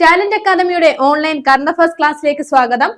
Talent അക്കാദമിയുടെ online current affairs ക്ലാസ്സിലേക്ക് സ്വാഗതം.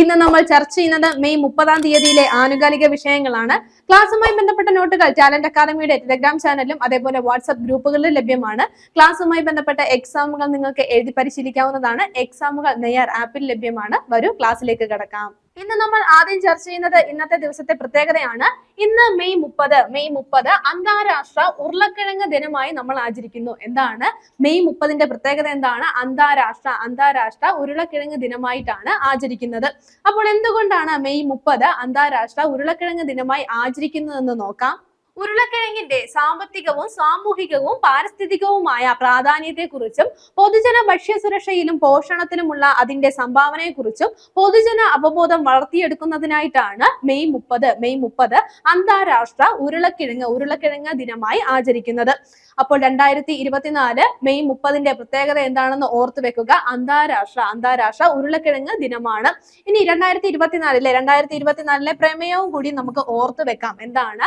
ഇന്ന് നമ്മൾ ചർച്ച ചെയ്യുന്നത് മെയ് മുപ്പതാം തീയതിയിലെ ആനുകാലിക വിഷയങ്ങളാണ്. ക്ലാസ്സുമായി ബന്ധപ്പെട്ട നോട്ടുകൾ ടാലന്റ് അക്കാദമിയുടെ ടെലഗ്രാം ചാനലിലും അതേപോലെ വാട്സ്ആപ്പ് ഗ്രൂപ്പുകളിലും ലഭ്യമാണ്. ക്ലാസ്സുമായി ബന്ധപ്പെട്ട എക്സാമുകൾ നിങ്ങൾക്ക് എഴുതി പരിശീലിക്കാവുന്നതാണ്. എക്സാമുകൾ നെയ്യാർ ആപ്പിൽ ലഭ്യമാണ്. വരൂ ക്ലാസ്സിലേക്ക് കിടക്കാം. ഇന്ന് നമ്മൾ ആദ്യം ചർച്ച ചെയ്യുന്നത് ഇന്നത്തെ ദിവസത്തെ പ്രത്യേകതയാണ്. ഇന്ന് മെയ് മുപ്പത് മെയ് മുപ്പത് അന്താരാഷ്ട്ര ഉരുളക്കിഴങ്ങ് ദിനമായി നമ്മൾ ആചരിക്കുന്നു. എന്താണ്? മെയ് മുപ്പതിന്റെ പ്രത്യേകത എന്താണ്? അന്താരാഷ്ട്ര അന്താരാഷ്ട്ര ഉരുളക്കിഴങ്ങ് ദിനമായിട്ടാണ് ആചരിക്കുന്നത്. അപ്പോൾ എന്തുകൊണ്ടാണ് മെയ് മുപ്പത് അന്താരാഷ്ട്ര ഉരുളക്കിഴങ്ങ് ദിനമായി ആചരിക്കുന്നതെന്ന് നോക്കാം. ഉരുളക്കിഴങ്ങിന്റെ സാമ്പത്തികവും സാമൂഹികവും പാരിസ്ഥിതികവുമായ പ്രാധാന്യത്തെക്കുറിച്ചും പൊതുജന ഭക്ഷ്യസുരക്ഷയിലും പോഷണത്തിലുമുള്ള അതിന്റെ സംഭാവനയെക്കുറിച്ചും പൊതുജന അവബോധം വളർത്തിയെടുക്കുന്നതിനായിട്ടാണ് മെയ് മുപ്പത് മെയ് മുപ്പത് അന്താരാഷ്ട്ര ഉരുളക്കിഴങ്ങ് ഉരുളക്കിഴങ്ങ് ദിനമായി ആചരിക്കുന്നത്. അപ്പോൾ രണ്ടായിരത്തി ഇരുപത്തിനാല് മെയ് മുപ്പതിന്റെ പ്രത്യേകത എന്താണെന്ന് ഓർത്തു വെക്കുക. അന്താരാഷ്ട്ര അന്താരാഷ്ട്ര ഉരുളക്കിഴങ്ങ് ദിനമാണ്. ഇനി രണ്ടായിരത്തി ഇരുപത്തിനാലിലെ രണ്ടായിരത്തി ഇരുപത്തിനാലിലെ പ്രമേയവും കൂടി നമുക്ക് ഓർത്തു വെക്കാം. എന്താണ്?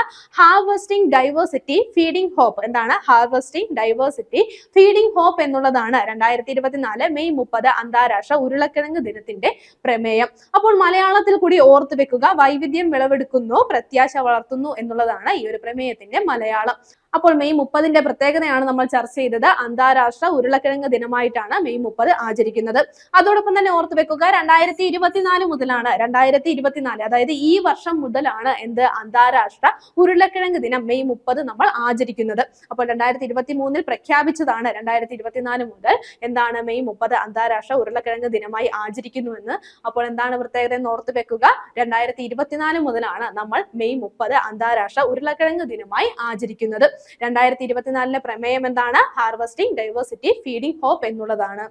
ഹാർവസ്റ്റിംഗ് ഡൈവേഴ്സിറ്റി ഫീഡിംഗ് ഹോപ്പ് എന്താണ്? ഹാർവെസ്റ്റിംഗ് ഡൈവേഴ്സിറ്റി ഫീഡിംഗ് ഹോപ്പ് എന്നുള്ളതാണ് രണ്ടായിരത്തി ഇരുപത്തിനാല് മെയ് മുപ്പത് അന്താരാഷ്ട്ര ഉരുളക്കിഴങ്ങ് ദിനത്തിന്റെ പ്രമേയം. അപ്പോൾ മലയാളത്തിൽ കൂടി ഓർത്തു വെക്കുക വൈവിധ്യം വിളവെടുക്കുന്നു പ്രത്യാശ വളർത്തുന്നു എന്നുള്ളതാണ് ഈ ഒരു പ്രമേയത്തിന്റെ മലയാളം. അപ്പോൾ മെയ് മുപ്പതിന്റെ പ്രത്യേകതയാണ് നമ്മൾ ചർച്ച ചെയ്തത്. അന്താരാഷ്ട്ര ഉരുളക്കിഴങ്ങ് ദിനമായിട്ടാണ് മെയ് മുപ്പത് ആചരിക്കുന്നത്. അതോടൊപ്പം തന്നെ ഓർത്ത് വെക്കുക രണ്ടായിരത്തി ഇരുപത്തിനാല് മുതലാണ് രണ്ടായിരത്തി ഇരുപത്തിനാല് അതായത് ഈ വർഷം മുതലാണ് എന്ത്? അന്താരാഷ്ട്ര ഉരുളക്കിഴങ്ങ് ദിനം മെയ് മുപ്പത് നമ്മൾ ആചരിക്കുന്നത്. അപ്പോൾ രണ്ടായിരത്തി ഇരുപത്തി മൂന്നിൽ പ്രഖ്യാപിച്ചതാണ് രണ്ടായിരത്തി ഇരുപത്തിനാല് മുതൽ എന്താണ് മെയ് മുപ്പത് അന്താരാഷ്ട്ര ഉരുളക്കിഴങ്ങ് ദിനമായി ആചരിക്കുന്നുവെന്ന്. അപ്പോൾ എന്താണ് പ്രത്യേകത എന്ന് ഓർത്ത് വെക്കുക? രണ്ടായിരത്തി ഇരുപത്തിനാല് മുതലാണ് നമ്മൾ മെയ് മുപ്പത് അന്താരാഷ്ട്ര ഉരുളക്കിഴങ്ങ് ദിനമായി ആചരിക്കുന്നത്. രണ്ടായിരത്തി ഇരുപത്തിനാലിലെ പ്രമേയം എന്താണ്? ഹാർവസ്റ്റിംഗ് ഡൈവേഴ്സിറ്റി ഫീഡിംഗ് ഹോപ്പ് എന്നുള്ളതാണ്.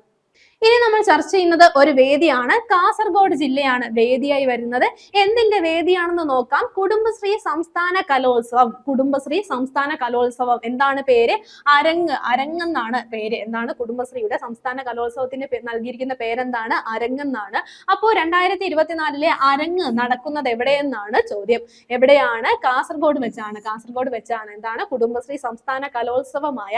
ഇനി നമ്മൾ ചർച്ച ചെയ്യുന്നത് ഒരു വേദിയാണ്. കാസർഗോഡ് ജില്ലയാണ് വേദിയായി വരുന്നത്. എന്തിന്റെ വേദിയാണെന്ന് നോക്കാം. കുടുംബശ്രീ സംസ്ഥാന കലോത്സവം. കുടുംബശ്രീ സംസ്ഥാന കലോത്സവം എന്താണ് പേര്? അരങ്ങ് അരങ്ങെന്നാണ് പേര്. എന്താണ് കുടുംബശ്രീയുടെ സംസ്ഥാന കലോത്സവത്തിന് നൽകിയിരിക്കുന്ന പേരെന്താണ്? അരങ്ങെന്നാണ്. അപ്പോൾ രണ്ടായിരത്തി ഇരുപത്തിനാലിലെ അരങ്ങ് നടക്കുന്നത് എവിടെയെന്നാണ് ചോദ്യം. എവിടെയാണ്? കാസർഗോഡ് വെച്ചാണ്. കാസർഗോഡ് വെച്ചാണ് എന്താണ്? കുടുംബശ്രീ സംസ്ഥാന കലോത്സവമായ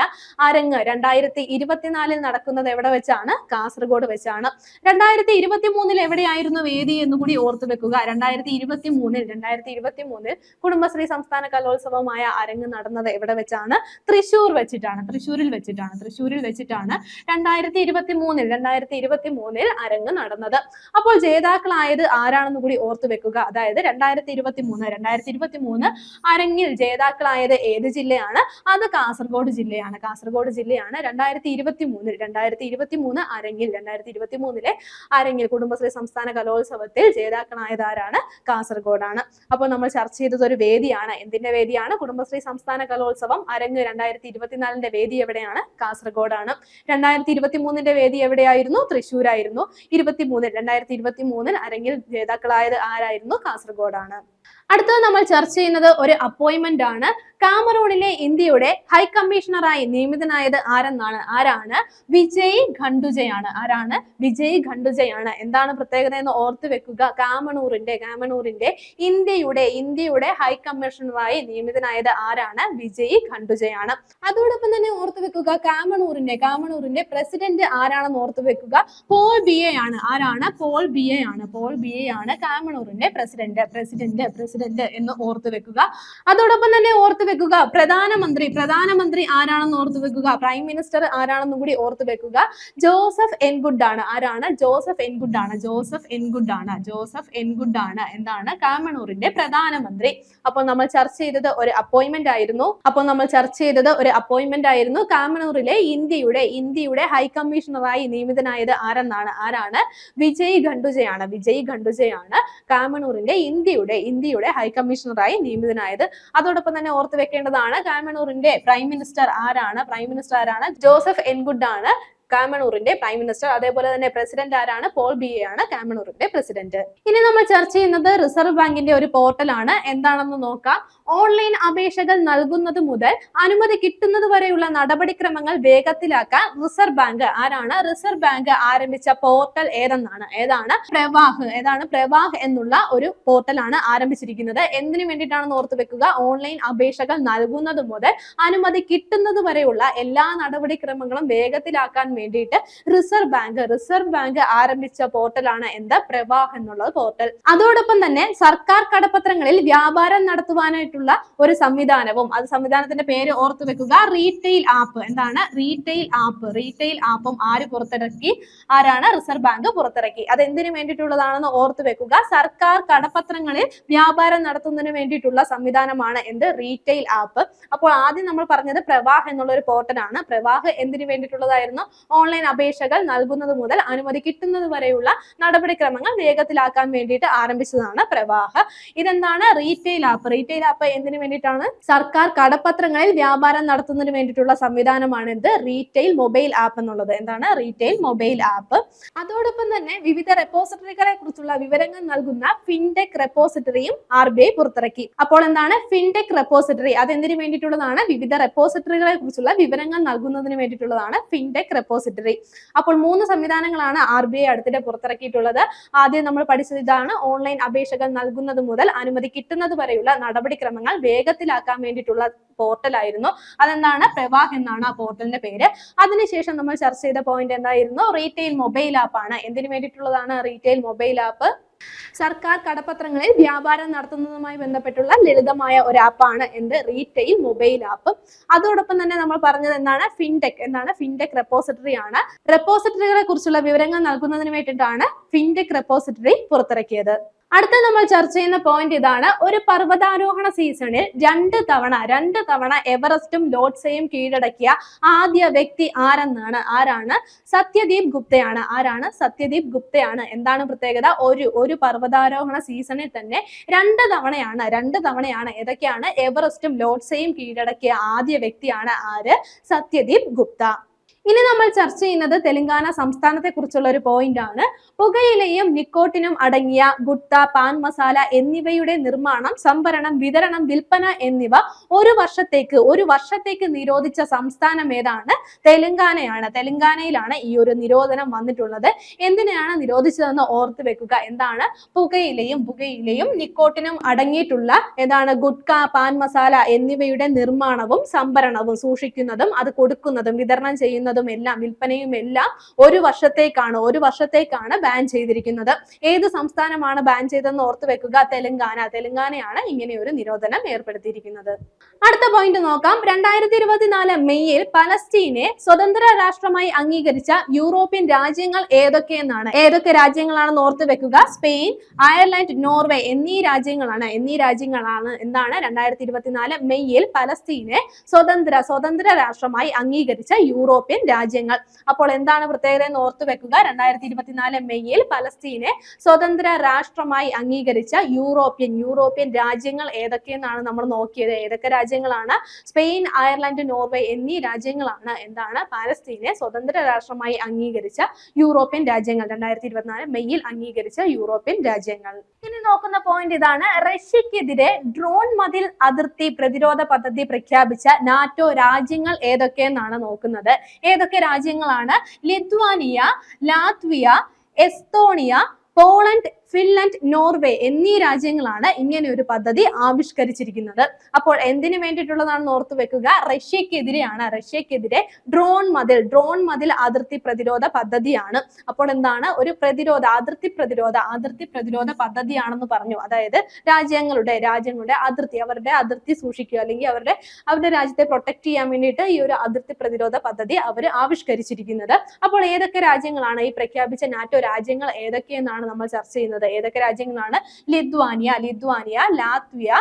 അരങ്ങ്. രണ്ടായിരത്തി ഇരുപത്തിനാലിൽ നടക്കുന്നത് എവിടെ വെച്ചാണ്? കാസർഗോഡ് വെച്ചാണ്. രണ്ടായിരത്തി ഇരുപത്തി മൂന്നിൽ എവിടെയായിരുന്നു വേദി എന്ന് കൂടി ഓർത്തു വെക്കുക. രണ്ടായിരത്തി ഇരുപത്തി മൂന്നിൽ രണ്ടായിരത്തി ഇരുപത്തി മൂന്നിൽ കുടുംബശ്രീ സംസ്ഥാന കലോത്സവമായ അരങ്ങ് നടന്നത് എവിടെ വെച്ചാണ്? തൃശൂർ വെച്ചിട്ടാണ്. തൃശ്ശൂരിൽ വെച്ചിട്ടാണ്. തൃശ്ശൂരിൽ വെച്ചിട്ടാണ് രണ്ടായിരത്തി ഇരുപത്തി മൂന്നിൽ രണ്ടായിരത്തി ഇരുപത്തി മൂന്നിൽ അരങ്ങ് നടന്നത്. അപ്പോൾ ജേതാക്കളായത് ആരാണെന്ന് കൂടി ഓർത്തു വെക്കുക. അതായത് രണ്ടായിരത്തി ഇരുപത്തി മൂന്ന് രണ്ടായിരത്തി ഇരുപത്തി മൂന്ന് അരങ്ങിൽ ജേതാക്കളായത് ഏത് ജില്ലയാണ്? അത് കാസർഗോഡ് ജില്ലയാണ്. കാസർഗോഡ് ജില്ലയാണ് രണ്ടായിരത്തി ഇരുപത്തി മൂന്നിൽ രണ്ടായിരത്തി ഇരുപത്തി മൂന്ന് അരങ്ങിൽ രണ്ടായിരത്തി ഇരുപത്തി മൂന്നിലെ അരങ്ങിൽ കുടുംബശ്രീ സംസ്ഥാന കലോത്സവത്തിൽ ജേതാക്കളായതാരാണ് കാസർഗോഡാണ്. അപ്പോൾ നമ്മൾ ചർച്ച ചെയ്തത് ഒരു വേദിയാണ്. എന്തിന്റെ വേദിയാണ്? കുടുംബശ്രീ സംസ്ഥാന കലോത്സവം അരങ്ങ് രണ്ടായിരത്തി ഇരുപത്തിനാലിന്റെ വേദി എവിടെയാണ്? കാസർഗോഡാണ്. രണ്ടായിരത്തി ഇരുപത്തി മൂന്നിന്റെ വേദി എവിടെയായിരുന്നു? തൃശ്ശൂരായിരുന്നു. ഇരുപത്തി മൂന്നിൽ രണ്ടായിരത്തി ഇരുപത്തി മൂന്നിൽ അരങ്ങിൽ ജേതാക്കളായത് ആരായിരുന്നു? കാസർഗോഡാണ്. അടുത്തത് നമ്മൾ ചർച്ച ചെയ്യുന്നത് ഒരു അപ്പോയിന്റ്മെന്റ് ആണ്. കാമറൂണിലെ ഇന്ത്യയുടെ ഹൈ കമ്മീഷണറായി നിയമിതനായത് ആരെന്നാണ്? ആരാണ്? വിജയ് ഖണ്ഡുജയാണ്. ആരാണ്? വിജയ് ഖണ്ഡുജയാണ്. എന്താണ് പ്രത്യേകത എന്ന് ഓർത്തു വെക്കുക. കാമണൂറിന്റെ കാമണൂറിന്റെ ഇന്ത്യയുടെ ഇന്ത്യയുടെ ഹൈ കമ്മീഷണറായി നിയമിതനായത് ആരാണ്? വിജയ് ഖണ്ഡുജയാണ്. അതോടൊപ്പം തന്നെ ഓർത്തു വെക്കുക കാമണൂറിന്റെ കാമണൂറിന്റെ പ്രസിഡന്റ് ആരാണെന്ന് ഓർത്തു വെക്കുക. പോൾ ബി എ ആണ് ആരാണ്? പോൾ ബി എ ആണ് പോൾ ബി എ ആണ് കാമണൂറിന്റെ പ്രസിഡന്റ് പ്രസിഡന്റ് പ്രസിഡന്റ് എന്ന് ഓർത്തു വെക്കുക. അതോടൊപ്പം തന്നെ ഓർത്തു വെക്കുക പ്രധാനമന്ത്രി പ്രധാനമന്ത്രി ആരാണെന്ന് ഓർത്തു വെക്കുക പ്രൈം മിനിസ്റ്റർ ആരാണെന്നും കൂടി ഓർത്തു വെക്കുക. ജോസഫ് എൻഗുഡ് ആണ് ആരാണ്? ജോസഫ് എൻഗുഡ് ആണ് ജോസഫ് എൻഗുഡ് ആണ് ജോസഫ് എൻഗുഡ് ആണ് എന്താണ് കാമണൂറിന്റെ പ്രധാനമന്ത്രി. അപ്പോൾ നമ്മൾ ചർച്ച ചെയ്തത് ഒരു അപ്പോയിന്റ്മെന്റ് ആയിരുന്നു. അപ്പോൾ നമ്മൾ ചർച്ച ചെയ്തത് ഒരു അപ്പോയിന്റ്മെന്റ് ആയിരുന്നു കാമണൂറിലെ ഇന്ത്യയുടെ ഇന്ത്യയുടെ ഹൈക്കമ്മീഷണറായി നിയമിതനായത് ആരെന്നാണ്? ആരാണ്? വിജയ് ഖണ്ഡുജയാണ്. വിജയ് ഖണ്ഡുജയാണ് കാമണൂറിന്റെ ഇന്ത്യയുടെ ഇന്ത്യയുടെ ഹൈ കമ്മീഷണറായി നിയമിതനായത്. അതോടൊപ്പം തന്നെ ഓർത്തു വെക്കേണ്ടതാണ് കാമനൂറിന്റെ പ്രൈം മിനിസ്റ്റർ ആരാണ്? പ്രൈം മിനിസ്റ്റർ ആരാണ്? ജോസഫ് എൻഗുഡ് ആണ് കാമണൂറിന്റെ പ്രൈം മിനിസ്റ്റർ അതേപോലെ തന്നെ പ്രസിഡന്റ് ആരാണ്? പോൾ ബി എ ആണ് കാമണൂറിന്റെ പ്രസിഡന്റ് ഇനി നമ്മൾ ചർച്ച ചെയ്യുന്നത് റിസർവ് ബാങ്കിന്റെ ഒരു പോർട്ടലാണ് എന്താണെന്ന് നോക്കാം. ഓൺലൈൻ അപേക്ഷകൾ നൽകുന്നത് മുതൽ അനുമതി കിട്ടുന്നത് വരെയുള്ള നടപടിക്രമങ്ങൾ വേഗത്തിലാക്കാൻ റിസർവ് ബാങ്ക് ആരാണ്? റിസർവ് ബാങ്ക് ആരംഭിച്ച പോർട്ടൽ ഏതെന്നാണ്? ഏതാണ്? പ്രവാഹ് ഏതാണ് പ്രവാഹ് എന്നുള്ള ഒരു പോർട്ടലാണ് ആരംഭിച്ചിരിക്കുന്നത്. എന്തിനു വേണ്ടിയിട്ടാണെന്ന് ഓർത്ത് വെക്കുക? ഓൺലൈൻ അപേക്ഷകൾ നൽകുന്നത് മുതൽ അനുമതി കിട്ടുന്നത് വരെയുള്ള എല്ലാ നടപടിക്രമങ്ങളും വേഗത്തിലാക്കാൻ വേണ്ടിയിട്ട് റിസർവ് ബാങ്ക് റിസർവ് ബാങ്ക് ആരംഭിച്ച പോർട്ടലാണ് എന്ത് പ്രവാഹ് എന്നുള്ളത് പോർട്ടൽ. അതോടൊപ്പം തന്നെ സർക്കാർ കടപ്പത്രങ്ങളിൽ വ്യാപാരം നടത്തുവാനായിട്ടുള്ള ഒരു സംവിധാനവും അത് സംവിധാനത്തിന്റെ പേര് ഓർത്തു വെക്കുക റീറ്റെയിൽ ആപ്പ്. എന്താണ്? Retail app. റീറ്റെയിൽ ആപ്പും ആര് പുറത്തിറക്കി? ആരാണ്? റിസർവ് ബാങ്ക് പുറത്തിറക്കി. അത് എന്തിനു വേണ്ടിയിട്ടുള്ളതാണെന്ന് ഓർത്തു വെക്കുക. സർക്കാർ കടപ്പത്രങ്ങളിൽ വ്യാപാരം നടത്തുന്നതിന് വേണ്ടിയിട്ടുള്ള സംവിധാനമാണ് എന്ത്? Retail app. അപ്പോൾ ആദ്യം നമ്മൾ പറഞ്ഞത് പ്രവാഹ് എന്നുള്ള ഒരു പോർട്ടലാണ്. പ്രവാഹ് എന്തിനു വേണ്ടിയിട്ടുള്ളതായിരുന്നു? ഓൺലൈൻ അപേക്ഷകൾ നൽകുന്നത് മുതൽ അനുമതി കിട്ടുന്നത് വരെയുള്ള നടപടിക്രമങ്ങൾ വേഗത്തിലാക്കാൻ വേണ്ടിയിട്ട് ആരംഭിച്ചതാണ് പ്രവാഹ. ഇതെന്താണ്? റീറ്റെയിൽ ആപ്പ് റീറ്റെയിൽ ആപ്പ് എന്തിനു വേണ്ടിയിട്ടാണ്? സർക്കാർ കടപ്പത്രങ്ങളിൽ വ്യാപാരം നടത്തുന്നതിന് വേണ്ടിയിട്ടുള്ള സംവിധാനമാണ് ഇത് റീറ്റെയിൽ മൊബൈൽ ആപ്പ് എന്നുള്ളത്. എന്താണ്? റീറ്റെയിൽ മൊബൈൽ ആപ്പ് അതോടൊപ്പം തന്നെ വിവിധ റെപ്പോസിറ്ററികളെ കുറിച്ചുള്ള വിവരങ്ങൾ നൽകുന്ന ഫിൻടെക് റെപ്പോസിറ്ററിയും ആർ ബി ഐ പുറത്തിറക്കി. അപ്പോൾ എന്താണ്? ഫിൻടെക് റെപ്പോസിറ്ററി അത് എന്തിനു വേണ്ടിയിട്ടുള്ളതാണ്? വിവിധ റെപ്പോസിറ്ററികളെ കുറിച്ചുള്ള വിവരങ്ങൾ നൽകുന്നതിന് വേണ്ടിയിട്ടുള്ളതാണ് ഫിൻടെക് റെപ്പോസിറ്ററി അപ്പോൾ മൂന്ന് സംവിധാനങ്ങളാണ് ആർ ബി ഐ അടുത്തിടെ പുറത്തിറക്കിയിട്ടുള്ളത്. ആദ്യം നമ്മൾ പഠിച്ചത് ഇതാണ്. ഓൺലൈൻ അപേക്ഷകൾ നൽകുന്നത് മുതൽ അനുമതി കിട്ടുന്നത് വരെയുള്ള നടപടിക്രമങ്ങൾ വേഗത്തിലാക്കാൻ വേണ്ടിയിട്ടുള്ള പോർട്ടലായിരുന്നു അതെന്താണ്? പ്രവാഹ് എന്നാണ് ആ പോർട്ടലിന്റെ പേര്. അതിനുശേഷം നമ്മൾ ചർച്ച ചെയ്ത പോയിന്റ് എന്തായിരുന്നു? റീറ്റെയിൽ മൊബൈൽ ആപ്പ് ആണ്. എന്തിനു വേണ്ടിയിട്ടുള്ളതാണ് റീറ്റെയിൽ മൊബൈൽ ആപ്പ് സർക്കാർ കടപ്പത്രങ്ങളിൽ വ്യാപാരം നടത്തുന്നതുമായി ബന്ധപ്പെട്ടുള്ള ലളിതമായ ഒരു ആപ്പാണ് എന്ത്? റീറ്റെയിൽ മൊബൈൽ ആപ്പ് അതോടൊപ്പം തന്നെ നമ്മൾ പറഞ്ഞത് എന്താണ്? ഫിൻടെക് എന്താണ്? ഫിൻടെക് റെപ്പോസിറ്ററി ആണ്. റെപ്പോസിറ്ററികളെ കുറിച്ചുള്ള വിവരങ്ങൾ നൽകുന്നതിന് വേണ്ടിയിട്ടാണ് ഫിൻടെക് റെപ്പോസിറ്ററി പുറത്തിറക്കിയത്. അടുത്ത നമ്മൾ ചർച്ച ചെയ്യുന്ന പോയിന്റ് ഇതാണ്. ഒരു പർവതാരോഹണ സീസണിൽ രണ്ട് തവണ രണ്ട് തവണ എവറസ്റ്റും ലോഡ്സയും കീഴടക്കിയ ആദ്യ വ്യക്തി ആരെന്നാണ്? ആരാണ്? സത്യദീപ് ഗുപ്തയാണ്. ആരാണ്? സത്യദീപ് ഗുപ്തയാണ്. എന്താണ് പ്രത്യേകത? ഒരു ഒരു പർവതാരോഹണ സീസണിൽ തന്നെ രണ്ട് തവണയാണ് രണ്ട് തവണയാണ് ഏതൊക്കെയാണ്? എവറസ്റ്റും ലോഡ്സയും കീഴടക്കിയ ആദ്യ വ്യക്തിയാണ് ആര്? സത്യദീപ് ഗുപ്ത. ഇനി നമ്മൾ ചർച്ച ചെയ്യുന്നത് തെലങ്കാന സംസ്ഥാനത്തെ കുറിച്ചുള്ള ഒരു പോയിന്റ് ആണ്. പുകയിലയും നിക്കോട്ടിനും അടങ്ങിയ ഗുട്ട പാൻ മസാല എന്നിവയുടെ നിർമ്മാണം സംഭരണം വിതരണം വിൽപ്പന എന്നിവ ഒരു വർഷത്തേക്ക് ഒരു വർഷത്തേക്ക് നിരോധിച്ച സംസ്ഥാനം ഏതാണ്? തെലങ്കാനയാണ്. തെലങ്കാനയിലാണ് ഈ ഒരു നിരോധനം വന്നിട്ടുള്ളത്. എന്തിനാണ് നിരോധിച്ചതെന്ന് ഓർത്ത് വെക്കുക. എന്താണ്? പുകയിലയും പുകയിലയും നിക്കോട്ടിനും അടങ്ങിയിട്ടുള്ള ഏതാണ്? ഗുഡ്ക പാൻ മസാല എന്നിവയുടെ നിർമ്മാണവും സംഭരണവും സൂക്ഷിക്കുന്നതും അത് കൊടുക്കുന്നതും വിതരണം ചെയ്യുന്നതും എല്ലാം വിൽപ്പനയും എല്ലാം ഒരു വർഷത്തേക്കാണ് ഒരു വർഷത്തേക്കാണ് ബാൻ ചെയ്തിരിക്കുന്നത്. ഏത് സംസ്ഥാനമാണ് ബാൻ ചെയ്തതെന്ന് ഓർത്ത് വെക്കുക? തെലങ്കാന. തെലങ്കാനയാണ് ഇങ്ങനെ ഒരു നിരോധനം ഏർപ്പെടുത്തിയിരിക്കുന്നത്. അടുത്ത പോയിന്റ് നോക്കാം. രണ്ടായിരത്തി ഇരുപത്തിനാല് മെയ്യിൽ പലസ്തീനെ സ്വതന്ത്ര രാഷ്ട്രമായി അംഗീകരിച്ച യൂറോപ്യൻ രാജ്യങ്ങൾ ഏതൊക്കെയെന്നാണ്? ഏതൊക്കെ രാജ്യങ്ങളാണെന്ന് ഓർത്ത് വെക്കുക? സ്പെയിൻ അയർലൻഡ് നോർവേ എന്നീ രാജ്യങ്ങളാണ്. എന്നീ രാജ്യങ്ങളാണ് എന്താണ്? രണ്ടായിരത്തി ഇരുപത്തിനാല് മെയ്യിൽ പലസ്തീനെ സ്വതന്ത്ര സ്വതന്ത്ര രാഷ്ട്രമായി അംഗീകരിച്ച യൂറോപ്യൻ രാജ്യങ്ങൾ. അപ്പോൾ എന്താണ് പ്രത്യേകത എന്ന് ഓർത്ത് വെക്കുക? രണ്ടായിരത്തി ഇരുപത്തിനാല് മെയ്യിൽ പലസ്തീനെ സ്വതന്ത്ര രാഷ്ട്രമായി അംഗീകരിച്ച യൂറോപ്യൻ യൂറോപ്യൻ രാജ്യങ്ങൾ ഏതൊക്കെയെന്നാണ് നമ്മൾ നോക്കിയത്? ഏതൊക്കെ രാജ്യങ്ങളാണ്? സ്പെയിൻ അയർലൻഡ് നോർവേ എന്നീ രാജ്യങ്ങളാണ് എന്താണ് പാലസ്തീനെ സ്വതന്ത്ര രാഷ്ട്രമായി അംഗീകരിച്ച യൂറോപ്യൻ രാജ്യങ്ങൾ. രണ്ടായിരത്തി ഇരുപത്തിനാല് മെയ്യിൽ അംഗീകരിച്ച യൂറോപ്യൻ രാജ്യങ്ങൾ. ഇനി നോക്കുന്ന പോയിന്റ് ഇതാണ്. റഷ്യക്കെതിരെ ഡ്രോൺ മതിൽ അതിർത്തി പ്രതിരോധ പദ്ധതി പ്രഖ്യാപിച്ച നാറ്റോ രാജ്യങ്ങൾ ഏതൊക്കെയെന്നാണ് നോക്കുന്നത്? ഏതൊക്കെ രാജ്യങ്ങളാണ്? Lithuania Latvia Estonia Poland Finland Norway എന്നീ രാജ്യങ്ങളാണ് ഇങ്ങനെ ഒരു പദ്ധതി ആവിഷ്കരിച്ചിരിക്കുന്നത്. അപ്പോൾ എന്തിനു വേണ്ടിയിട്ടുള്ളതാണെന്ന് ഓർത്തു വെക്കുക. റഷ്യക്കെതിരെയാണ്. റഷ്യക്കെതിരെ ഡ്രോൺ മതിൽ ഡ്രോൺ മതിൽ അതിർത്തി പ്രതിരോധ പദ്ധതിയാണ്. അപ്പോൾ എന്താണ്? ഒരു പ്രതിരോധ അതിർത്തി പ്രതിരോധ അതിർത്തി പ്രതിരോധ പദ്ധതിയാണെന്ന് പറഞ്ഞു. അതായത് രാജ്യങ്ങളുടെ രാജ്യങ്ങളുടെ അതിർത്തി അവരുടെ അതിർത്തി സൂക്ഷിക്കുക അല്ലെങ്കിൽ അവരുടെ അവരുടെ രാജ്യത്തെ പ്രൊട്ടക്ട് ചെയ്യാൻ വേണ്ടിയിട്ട് ഈ ഒരു അതിർത്തി പ്രതിരോധ പദ്ധതി അവർ ആവിഷ്കരിച്ചിരിക്കുന്നത്. അപ്പോൾ ഏതൊക്കെ രാജ്യങ്ങളാണ്? ഈ പ്രഖ്യാപിച്ച നാറ്റോ രാജ്യങ്ങൾ ഏതൊക്കെയെന്നാണ് നമ്മൾ ചർച്ച ചെയ്യുന്നത്? ഏതൊക്കെ രാജ്യങ്ങളാണ്? Lithuania Lithuania Latvia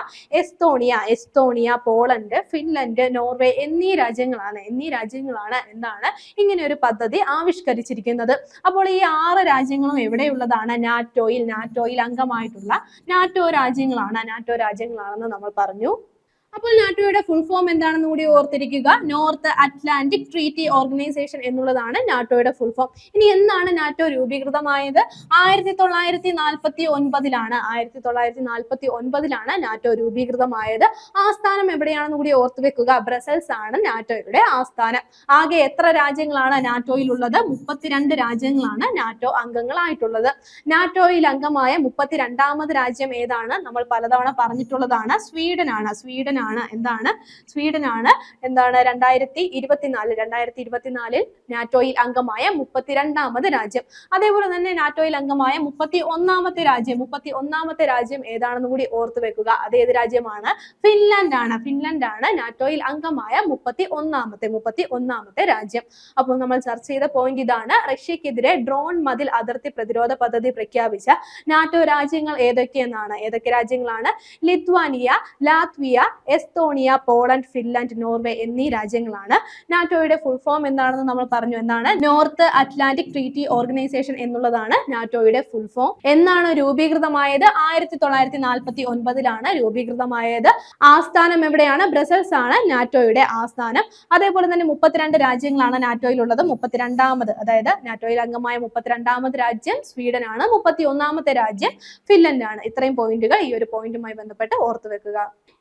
Estonia Estonia Poland Finland Norway എന്നീ രാജ്യങ്ങളാണ്. എന്നീ രാജ്യങ്ങളാണ് എന്താണ് ഇങ്ങനെ ഒരു പദ്ധതി ആവിഷ്കരിച്ചിരിക്കുന്നത്. അപ്പോൾ ഈ ആറ് രാജ്യങ്ങളും എവിടെയുള്ളതാണ്? നാറ്റോയിൽ. നാറ്റോയിൽ അംഗമായിട്ടുള്ള നാറ്റോ രാജ്യങ്ങളാണ്. നാറ്റോ രാജ്യങ്ങളാണെന്ന് നമ്മൾ പറഞ്ഞു. അപ്പോൾ നാറ്റോയുടെ ഫുൾ ഫോം എന്താണെന്ന് കൂടി ഓർത്തിരിക്കുക. നോർത്ത് അറ്റ്ലാന്റിക് ട്രീറ്റി ഓർഗനൈസേഷൻ എന്നുള്ളതാണ് നാറ്റോയുടെ ഫുൾ ഫോം ഇനി എന്നാണ് നാറ്റോ രൂപീകൃതമായത്? ആയിരത്തി തൊള്ളായിരത്തി നാൽപ്പത്തി ഒൻപതിലാണ് ആയിരത്തി തൊള്ളായിരത്തി നാൽപ്പത്തി ഒൻപതിലാണ് നാറ്റോ രൂപീകൃതമായത്. ആസ്ഥാനം എവിടെയാണെന്ന് കൂടി ഓർത്തു വെക്കുക. ബ്രസൽസ് ആണ് നാറ്റോയുടെ ആസ്ഥാനം. ആകെ എത്ര രാജ്യങ്ങളാണ് നാറ്റോയിലുള്ളത് മുപ്പത്തിരണ്ട് രാജ്യങ്ങളാണ് നാറ്റോ അംഗങ്ങളായിട്ടുള്ളത്. നാറ്റോയിൽ അംഗമായ മുപ്പത്തിരണ്ടാമത് രാജ്യം ഏതാണ്? നമ്മൾ പലതവണ പറഞ്ഞിട്ടുള്ളതാണ്. സ്വീഡൻ ആണ് സ്വീഡൻ ആണ്. എന്താണ്? സ്വീഡനാണ്. എന്താണ്? രണ്ടായിരത്തി ഇരുപത്തിനാല് രണ്ടായിരത്തി ഇരുപത്തിനാലിൽ നാറ്റോയിൽ അംഗമായ മുപ്പത്തിരണ്ടാമത് രാജ്യം. അതേപോലെ തന്നെ നാറ്റോയിൽ അംഗമായ മുപ്പത്തി ഒന്നാമത്തെ രാജ്യം. മുപ്പത്തി ഒന്നാമത്തെ രാജ്യം ഏതാണെന്ന് കൂടി ഓർത്തു വെക്കുക. അതേത് രാജ്യമാണ്? ഫിൻലാൻഡ് ആണ്. ഫിൻലാൻഡ് ആണ് നാറ്റോയിൽ അംഗമായ മുപ്പത്തി ഒന്നാമത്തെ മുപ്പത്തി ഒന്നാമത്തെ രാജ്യം. അപ്പോൾ നമ്മൾ ചർച്ച ചെയ്ത പോയിന്റ് ഇതാണ്. റഷ്യക്കെതിരെ ഡ്രോൺ മതിൽ അതിർത്തി പ്രതിരോധ പദ്ധതി പ്രഖ്യാപിച്ച നാറ്റോ രാജ്യങ്ങൾ ഏതൊക്കെയെന്നാണ്? ഏതൊക്കെ രാജ്യങ്ങളാണ്? Lithuania Latvia Estonia Poland Finland Norway എന്നീ രാജ്യങ്ങളാണ് നാറ്റോയുടെ ഫുൾ ഫോം എന്താണെന്ന് നമ്മൾ പറഞ്ഞു. എന്നാണ് നോർത്ത് അറ്റ്ലാന്റിക് ട്രീറ്റി ഓർഗനൈസേഷൻ എന്നുള്ളതാണ് നാറ്റോയുടെ ഫുൾ ഫോം എന്നാണ് രൂപീകൃതമായത്? ആയിരത്തി തൊള്ളായിരത്തി നാൽപ്പത്തി ഒൻപതിലാണ് രൂപീകൃതമായത്. ആസ്ഥാനം എവിടെയാണ്? ബ്രസൽസ് ആണ് നാറ്റോയുടെ ആസ്ഥാനം. അതേപോലെ തന്നെ മുപ്പത്തിരണ്ട് രാജ്യങ്ങളാണ് നാറ്റോയിലുള്ളത്. മുപ്പത്തിരണ്ടാമത് അതായത് നാറ്റോയിൽ അംഗമായ മുപ്പത്തിരണ്ടാമത് രാജ്യം സ്വീഡൻ ആണ് മുപ്പത്തി ഒന്നാമത്തെ രാജ്യം ഫിൻലൻഡ് ആണ് ഇത്രയും പോയിന്റുകൾ ഈ ഒരു പോയിന്റുമായി ബന്ധപ്പെട്ട് ഓർത്തു വെക്കുക.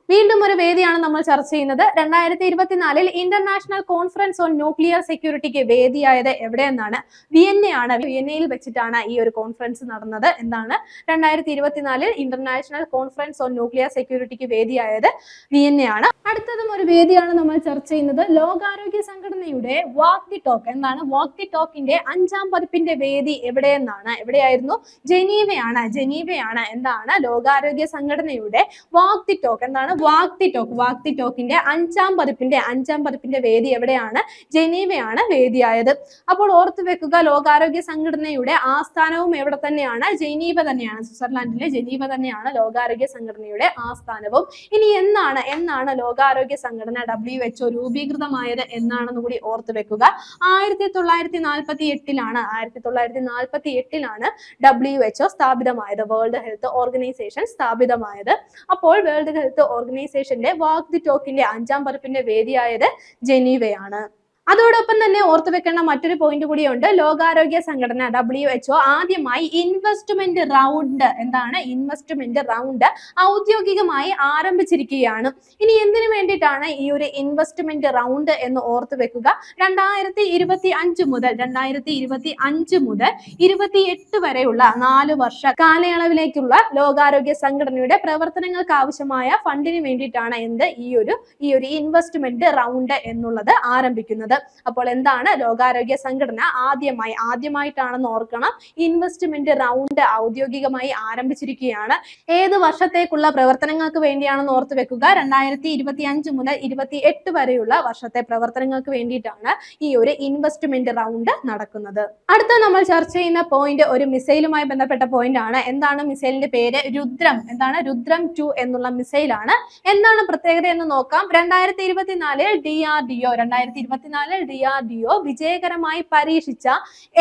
വീണ്ടും ഒരു വേദിയാണ് നമ്മൾ ചർച്ച ചെയ്യുന്നത്. രണ്ടായിരത്തി ഇരുപത്തിനാലിൽ ഇന്റർനാഷണൽ കോൺഫറൻസ് ഓൺ ന്യൂക്ലിയർ സെക്യൂരിറ്റിക്ക് വേദിയായത് എവിടെയെന്നാണ്? വിയന്നയാണ്. വിയന്നയിൽ വെച്ചിട്ടാണ് ഈ ഒരു കോൺഫറൻസ് നടന്നത് എന്താണ് രണ്ടായിരത്തി ഇരുപത്തിനാലിൽ ഇന്റർനാഷണൽ കോൺഫറൻസ് ഓൺ ന്യൂക്ലിയർ സെക്യൂരിറ്റിക്ക് വേദിയായത് വിയന്നയാണ്. അടുത്തതും ഒരു വേദിയാണ് നമ്മൾ ചർച്ച ചെയ്യുന്നത്. ലോകാരോഗ്യ സംഘടനയുടെ വാക്ക് ദി ടോക്ക് എന്താണ് വാക്ക് ദി ടോക്കിന്റെ അഞ്ചാം പതിപ്പിന്റെ വേദി എവിടെയെന്നാണ്? എവിടെയായിരുന്നു? ജനീവയാണ്. ജനീവയാണ്. എന്താണ്? ലോകാരോഗ്യ സംഘടനയുടെ വാക്ക് ദി ടോക്ക് എന്താണ് വാക്ക് ദി ടോക്ക്. വാക്തി ടോക്കിന്റെ അഞ്ചാം പതിപ്പിന്റെ അഞ്ചാം പതിപ്പിന്റെ വേദി എവിടെയാണ്? ജനീവയാണ് വേദിയായത്. അപ്പോൾ ഓർത്തു വെക്കുക ലോകാരോഗ്യ സംഘടനയുടെ ആസ്ഥാനവും എവിടെ തന്നെയാണ്? ജനീവ തന്നെയാണ്. സ്വിറ്റ്സർലാൻഡിലെ ജനീവ തന്നെയാണ് ലോകാരോഗ്യ സംഘടനയുടെ ആസ്ഥാനവും. ഇനി എന്നാണ് എന്നാണ് ലോകാരോഗ്യ സംഘടന ഡബ്ല്യു എച്ച്ഒ രൂപീകൃതമായത് എന്നാണെന്ന് കൂടി ഓർത്തു വെക്കുക. ആയിരത്തി തൊള്ളായിരത്തി നാൽപ്പത്തി എട്ടിലാണ് ആയിരത്തി തൊള്ളായിരത്തി നാൽപ്പത്തി എട്ടിലാണ് ഡബ്ല്യു എച്ച്ഒ സ്ഥാപിതമായത്. വേൾഡ് ഹെൽത്ത് ഓർഗനൈസേഷൻ സ്ഥാപിതമായത്. അപ്പോൾ വേൾഡ് ഹെൽത്ത് ഓർഗനൈസേഷന്റെ വാക്ക് ദി ടോക്കിന്റെ അഞ്ചാം പതിപ്പിന്റെ വേദിയായത് ജനീവയാണ്. അതോടൊപ്പം തന്നെ ഓർത്തു വെക്കേണ്ട മറ്റൊരു പോയിന്റ് കൂടിയുണ്ട്. ലോകാരോഗ്യ സംഘടന ഡബ്ല്യു എച്ച്ഒ ആദ്യമായി ഇൻവെസ്റ്റ്മെന്റ് റൗണ്ട് എന്താണ്? ഇൻവെസ്റ്റ്മെന്റ് റൗണ്ട് ഔദ്യോഗികമായി ആരംഭിച്ചിരിക്കുകയാണ്. ഇനി എന്തിനു വേണ്ടിയിട്ടാണ് ഈ ഒരു ഇൻവെസ്റ്റ്മെന്റ് റൗണ്ട് എന്ന് ഓർത്തു വെക്കുക? രണ്ടായിരത്തി ഇരുപത്തി അഞ്ച് മുതൽ രണ്ടായിരത്തി ഇരുപത്തി അഞ്ച് മുതൽ ഇരുപത്തി എട്ട് വരെയുള്ള നാല് വർഷ കാലയളവിലേക്കുള്ള ലോകാരോഗ്യ സംഘടനയുടെ പ്രവർത്തനങ്ങൾക്ക് ആവശ്യമായ ഫണ്ടിന് വേണ്ടിയിട്ടാണ് എന്ത്? ഈ ഒരു ഈ ഒരു ഇൻവെസ്റ്റ്മെന്റ് റൗണ്ട് എന്നുള്ളത് ആരംഭിക്കുന്നത്. അപ്പോൾ എന്താണ് ലോകാരോഗ്യ സംഘടന? ആദ്യമായി ആദ്യമായിട്ടാണെന്ന് ഓർക്കണം. ഇൻവെസ്റ്റ്മെന്റ് റൗണ്ട് ഔദ്യോഗികമായി ആരംഭിച്ചിരിക്കുകയാണ്. ഏത് വർഷത്തേക്കുള്ള പ്രവർത്തനങ്ങൾക്ക് വേണ്ടിയാണെന്ന് ഓർത്ത് വെക്കുക. രണ്ടായിരത്തി ഇരുപത്തി അഞ്ച് മുതൽ ഇരുപത്തി എട്ട് വരെയുള്ള വർഷത്തെ പ്രവർത്തനങ്ങൾക്ക് വേണ്ടിയിട്ടാണ് ഈ ഒരു ഇൻവെസ്റ്റ്മെന്റ് റൗണ്ട് നടക്കുന്നത്. അടുത്ത നമ്മൾ ചർച്ച ചെയ്യുന്ന പോയിന്റ് ഒരു മിസൈലുമായി ബന്ധപ്പെട്ട പോയിന്റ് ആണ്. എന്താണ് മിസൈലിന്റെ പേര്? രുദ്രം. എന്താണ്? രുദ്രം ടു എന്നുള്ള മിസൈലാണ് എന്താണ് പ്രത്യേകത എന്ന് നോക്കാം. രണ്ടായിരത്തി ഇരുപത്തിനാലിൽ ഡി ആർ ഡി ഒ രണ്ടായിരത്തി ഇരുപത്തിനാലിൽ ഡി ആർ ഡി ഒ വിജയകരമായി പരീക്ഷിച്ച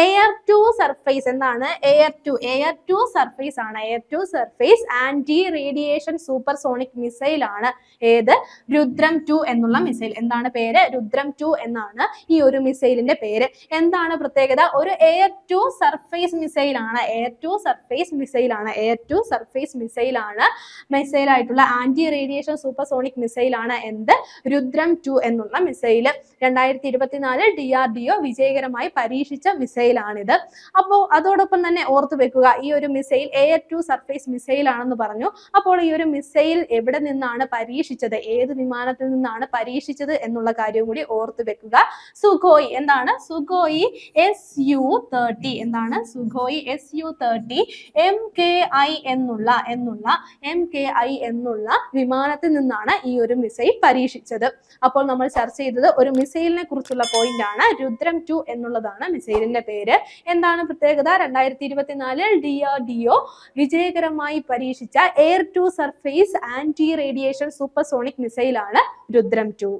എയർ ടു സർഫേസ് എന്താണ് air to air to surface ആണ്. Air to surface anti radiation super sonic missile ആണ്. ഏത്? രുദ്രം ടു എന്നുള്ള മിസൈൽ. എന്താണ് പേര്? രുദ്രം ടു എന്നാണ് ഈ ഒരു മിസൈലിന്റെ പേര്. എന്താണ് പ്രത്യേകത? ഒരു എയർ ടു സർഫേസ് മിസൈൽ ആണ്. എയർ ടു സർഫേസ് മിസൈൽ ആണ്. എയർ ടു സർഫേസ് മിസൈൽ ആണ്. മിസൈൽ ആയിട്ടുള്ള anti radiation super sonic missile ആണ്. എന്ത്? രുദ്രം ടു എന്നുള്ള മിസൈൽ രണ്ടായിരത്തി ഇരുപത്തിനാല് ഡി ആർ ഡി ഒ വിജയകരമായി പരീക്ഷിച്ച മിസൈലാണിത്. അപ്പോൾ അതോടൊപ്പം തന്നെ ഓർത്തു വെക്കുക ഈ ഒരു missile air to surface missile ആണെന്ന് പറഞ്ഞു. അപ്പോൾ ഈ ഒരു മിസൈൽ എവിടെ നിന്നാണ് പരീക്ഷിച്ചത്? ഏത് വിമാനത്തിൽ നിന്നാണ് പരീക്ഷിച്ചത് എന്നുള്ള കാര്യവും കൂടി ഓർത്തു വെക്കുക. സുഖോയി എന്താണ്? സുഖോയി എസ് യു തേർട്ടി എന്താണ്? Sukhoi S U thirty M K I എന്നുള്ള എന്നുള്ള എം കെ ഐ എന്നുള്ള വിമാനത്തിൽ നിന്നാണ് ഈ ഒരു മിസൈൽ പരീക്ഷിച്ചത്. അപ്പോൾ നമ്മൾ ചർച്ച ചെയ്തത് ഒരു മിസൈലിനെ കുറിച്ചുള്ള പോയിന്റ് ആണ്. രുദ്രം ടു എന്നുള്ളതാണ് മിസൈലിന്റെ പേര്. എന്താണ് പ്രത്യേകത? രണ്ടായിരത്തി ഇരുപത്തിനാലിൽ ഡി ആർ ഡി ഒ വിജയകരമായി പരീക്ഷിച്ച air to surface anti radiation supersonic മിസൈലാണ് Rudram two.